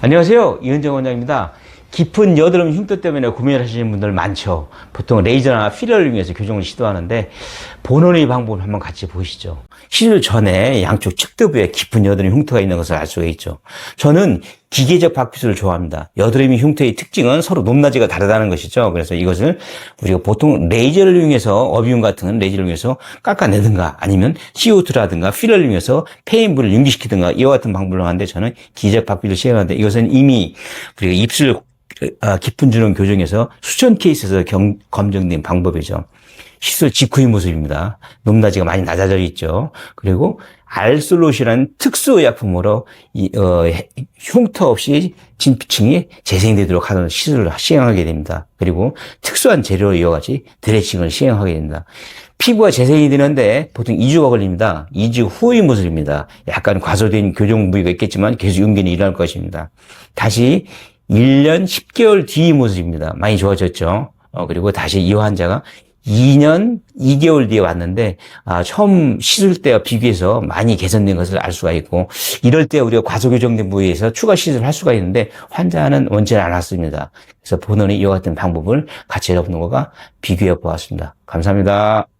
안녕하세요. 이은정 원장입니다. 깊은 여드름 흉터 때문에 고민을 하시는 분들 많죠. 보통 레이저나 필러를 이용해서 교정을 시도하는데 본원의 방법을 한번 같이 보시죠. 시술 전에 양쪽 측두부에 깊은 여드름 흉터가 있는 것을 알 수가 있죠. 저는 기계적 박피술을 좋아합니다. 여드름이 흉터의 특징은 서로 높낮이가 다르다는 것이죠. 그래서 이것을 우리가 보통 레이저를 이용해서 어비움 같은 레이저를 이용해서 깎아내든가 아니면 CO2라든가 필러를 이용해서 폐인물을 윤기시키든가 이와 같은 방법을 하는데 저는 기계적 박피를 시행하는데 이것은 이미 우리가 입술 아, 깊은 주름 교정에서 수천 케이스에서 경- 검증된 방법이죠. 시술 직후의 모습입니다. 높낮이가 많이 낮아져 있죠. 그리고 알솔롯이라는 특수 의약품으로 이, 어, 해- 흉터 없이 진피층이 재생되도록 하는 시술을 시행하게 됩니다. 그리고 특수한 재료를 이어가지 드레싱을 시행하게 됩니다. 피부가 재생이 되는데 보통 2주가 걸립니다. 2주 후의 모습입니다. 약간 과소된 교정 부위가 있겠지만 계속 용기는 일어날 것입니다. 다시 1년 10개월 뒤의 모습입니다. 많이 좋아졌죠. 어, 그리고 다시 이 환자가 2년 2개월 뒤에 왔는데 아, 처음 시술 때와 비교해서 많이 개선된 것을 알 수가 있고 이럴 때 우리가 과소교정된 부위에서 추가 시술을 할 수가 있는데 환자는 원치 않았습니다. 그래서 본원이 이와 같은 방법을 같이 여러분과 비교해 보았습니다. 감사합니다.